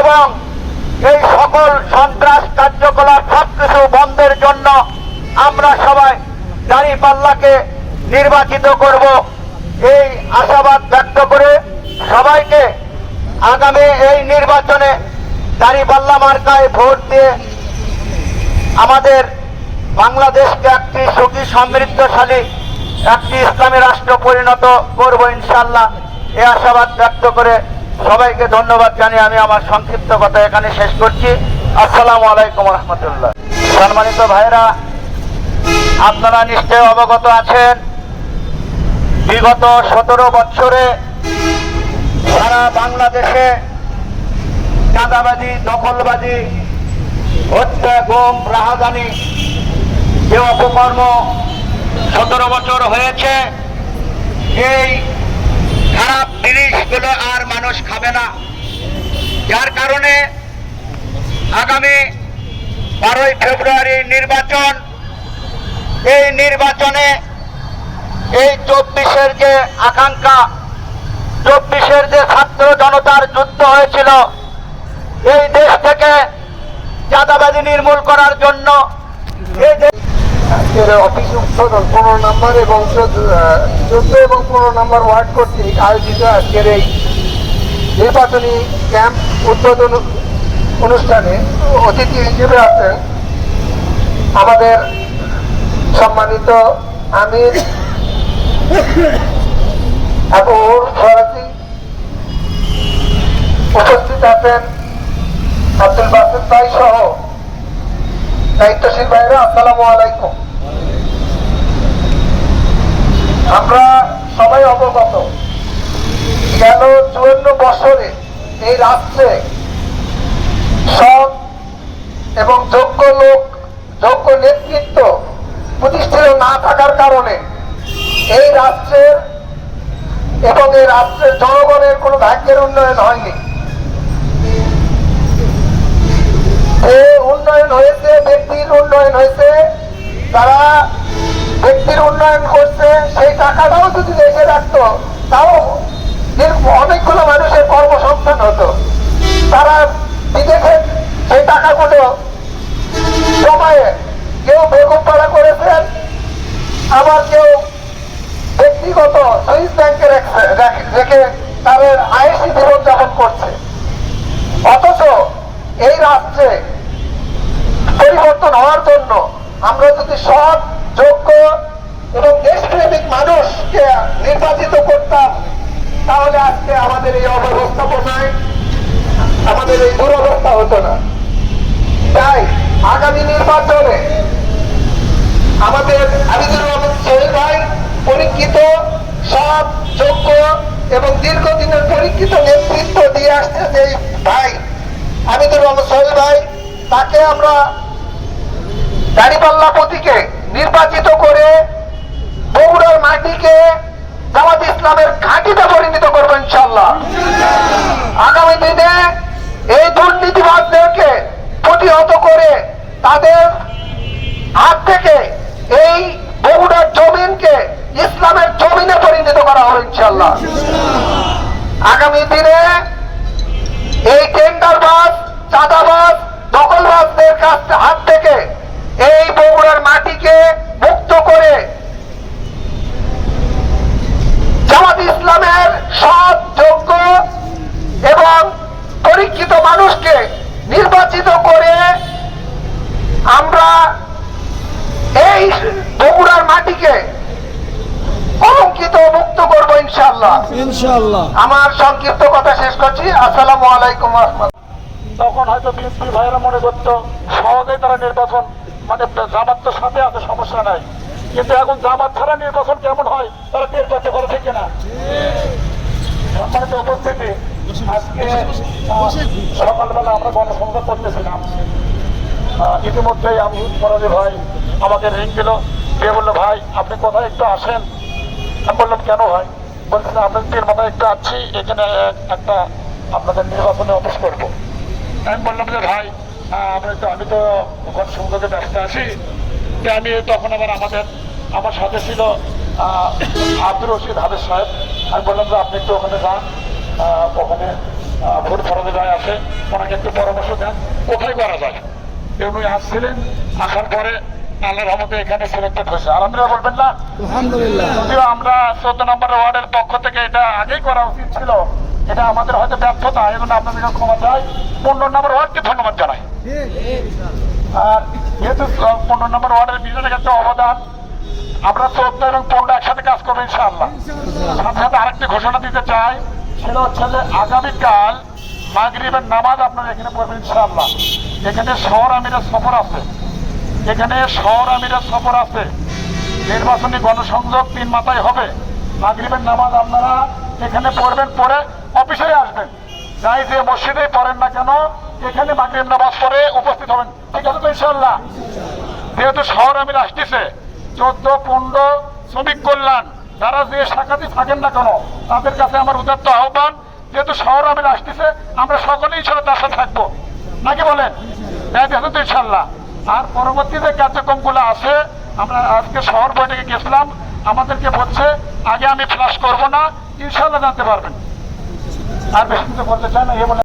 এবং এই সকল সন্ত্রাস কার্যকলাপ সবকিছু বন্ধের জন্য আমরা সবাই দাঁড়ি পাল্লাকে নির্বাচিত করব। এই আশাবাদ ব্যক্ত করে সবাইকে আগামী এই নির্বাচনে দাঁড়িপাল্লা মার্কায় ভোট দিয়ে আমাদের বাংলাদেশকে একটি সুখী, সমৃদ্ধশালী, একটি ইসলামী রাষ্ট্র পরিণত করব ইনশাল্লাহ এই আশাবাদ ব্যক্ত করে সবাইকে ধন্যবাদ জানিয়ে আমি আমার সংক্ষিপ্ত কথা এখানে শেষ করছি। আসসালামু আলাইকুম রহমতুল্লাহ। সম্মানিত ভাইরা আপনারা নিশ্চয় অবগত আছেন, বিগত সতেরো বছরে সারা বাংলাদেশে চাঁদাবাজি, দখলবাজি, হত্যা, গুম রাহাদানি যে অপকর্ম সতেরো বছর হয়েছে, এই খারাপ জিনিসগুলো আর খাবে না। যার কারণে আগামী বারোই ফেব্রুয়ারি নির্বাচন, এই নির্বাচনে এই চব্বিশের যে আকাঙ্ক্ষা, চব্বিশের যে ছাত্র জনতার যুদ্ধ হয়েছিল, এই দেশ থেকে চাঁদাবাজি নির্মূল করার জন্য এই অফিস উদ্বোধন পনেরো নম্বর এবং চোদ্দ এবং পনেরো নম্বর ওয়ার্ড কর্তৃক আয়োজিত আজকের এই নির্বাচনী ক্যাম্প উদ্বোধন অনুষ্ঠানে অতিথি হিসেবে আছেন আমাদের সম্মানিত আমির উপস্থিত আছেন আব্দুল বাসিদ ভাই সহ দায়িত্বশীল ভাইরা, আসসালামু আলাইকুম। আমরা সবাই অবগত। চুয়ান্ন বছরে এই রাষ্ট্রে সৎ এবং যোগ্য লোক, যোগ্য নেতৃত্ব প্রতিষ্ঠিত না থাকার কারণে এই রাষ্ট্রের এবং এই রাষ্ট্রের জনগণের কোনো ভাগ্যের উন্নয়ন হয়নি। উন্নয়ন হয়েছে, ব্যক্তির উন্নয়ন হয়েছে তারা ব্যক্তির উন্নয়ন করছে, সেই টাকাটাও যদি দেশে রাখতো, তাও অনেকগুলো মানুষের কর্মসংস্থান হতো। তারা বিদেশে সেই টাকাগুলো জমায়ে কেউ বেগম পাড়া করেছেন, আবার কেউ ব্যক্তিগত সুইস ব্যাংকে রেখে- তাদের আয়েসি জীবনযাপন করছে। অথচ এই রাষ্ট্রে পরিবর্তন হওয়ার জন্য আমরা যদি সৎ, যোগ্য এবং দেশপ্রেমিক মানুষকে নির্বাচিত আজকে আমাদের এই অব্যবস্থাপনায় আমাদের এই দুরবস্থা হতো না। তাই আগামী নির্বাচনে আমাদের আবিদুর রহমান সোহেল ভাই পরীক্ষিত, সৎ, যোগ্য এবং দীর্ঘদিনের পরীক্ষিত নেতৃত্ব দিয়ে আসছে যে ভাই আবিদুর রহমান সোহেল ভাই, তাকে আমরা দাঁড়িপাল্লা প্রতীকে নির্বাচিত করে বগুড়ার মাটিকে জামাত ইসলামের ঘাঁটিতে পরিণত করব ইনশাল্লাহ আগামী দিনে এই দুর্নীতিবাদদেরকে প্রতিহত করে তাদের হাত থেকে এই বগুড়ার জমিনকে ইসলামের জমিনে পরিণত করা হবে ইনশাল্লাহ আগামী দিনে এই টেন্ডারবাজ, চাঁদাবাজ দখলবাসদের কাছ হাত থেকে এই বগুড়ার মাটিকে মুক্ত করে জামাত ইসলামের সৎ যোগ্য এবং পরীক্ষিত মানুষকে নির্বাচিত করে আমরা এই বগুড়ার মাটিকে কলঙ্কিত মুক্ত করব ইনশাল্লাহ ইনশাআল্লাহ। আমার সংক্ষিপ্ত কথা শেষ করছি। আসসালামু আলাইকুম তখন হয়তো বিএনপি মনে করতো সহজেই তারা নির্বাচন মানে জামাত তো সাথে আছে সমস্যা নাই। কিন্তু এখন জামাত ছাড়া নির্বাচন কেমন হয় তারা টের না সম্মানিত উপস্থিতি আজকে সকালবেলা আমরা গণসংযোগ করতেছিলাম। ইতিমধ্যেই আমি ফরাজি ভাই আমাকে রিং দিল। দিয়ে বলল, ভাই, আপনি কোথায় একটু আসেন। আমি বললাম, কেন ভাই? বলছে যে আপনাদের মাথায় একটু আছি, এখানে একটা আপনাদের নির্বাচনে অফিস করব। আমি বললাম যে, ভাই আমরা তো আমি তো গণসংযোগে ব্যস্ত আছি। আমি তখন আবার আমাদের, আমার সাথে ছিল আব্দুর রশিদ হাবিজ সাহেব। আমি বললাম যে, আপনি একটু ওখানে যান ওখানে ভোট ফরজে যায় আছে, ওনাকে একটু পরামর্শ দেন, কোথায় করা যায়? উনি আসছিলেন, আসার পরে আল্লাহ রহমতে এখানে সিলেক্টেড হয়েছে। আলহামদুলিল্লাহ বলবেন না? যদিও আমরা চোদ্দ নম্বর ওয়ার্ডের পক্ষ থেকে এটা আগেই করা উচিত ছিল এটা আমাদের হয়তো ব্যর্থতা এই জন্য আপনাদেরকে ক্ষমা চাই। পনেরো নম্বর ওয়ার্ডকে ধন্যবাদ জানাই। আর যেহেতু পনেরো নম্বর ওয়ার্ডের বিজনের একটা অবদান আমরা চোদ্দ এবং পনেরো একসাথে কাজ করব ইনশাআল্লাহ। সাথে সাথে আরেকটি ঘোষণা দিতে চাই সেটা হচ্ছে যে আগামীকাল মাগরিবের নামাজ আপনারা এখানে পড়বেন ইনশাআল্লাহ। এখানে শহর আমিরের সফর আছে। এখানে শহর আমিরের সফর আছে। নির্বাচনী গণসংযোগ তিন মাথায় হবে। মাগরিবের নামাজ আপনারা এখানে পড়বেন পরে অফিসে আসবেন। যাই যে মসজিদে পড়েন না কেন, এখানে মাগরিব নামাজ পড়ে উপস্থিত হবেন। ঠিক আছে তো ইনশাআল্লাহ? যেহেতু শহর আমির আসতেছে, চোদ্দ, পনেরো শ্রমিক কল্যাণ, যারা যে শাখাতে থাকেন না কেন, তাদের কাছে আমার উদাত্ত আহ্বান, যেহেতু শহর আমির আসতেছে, আমরা সকলেই ইনশাল্লাহ তার সাথে থাকব। নাকি বলেন? ইনশাল্লাহ আর পরবর্তীতে কার্যক্রমগুলো আছে, আমরা আজকে শহর বৈঠকে গেছিলাম, আমাদেরকে বলছে, আগে আমি ফ্লাশ করব না ইনশাল্লাহ জানতে পারবেন। আর বেশি কিছু বলতে চাই না, এ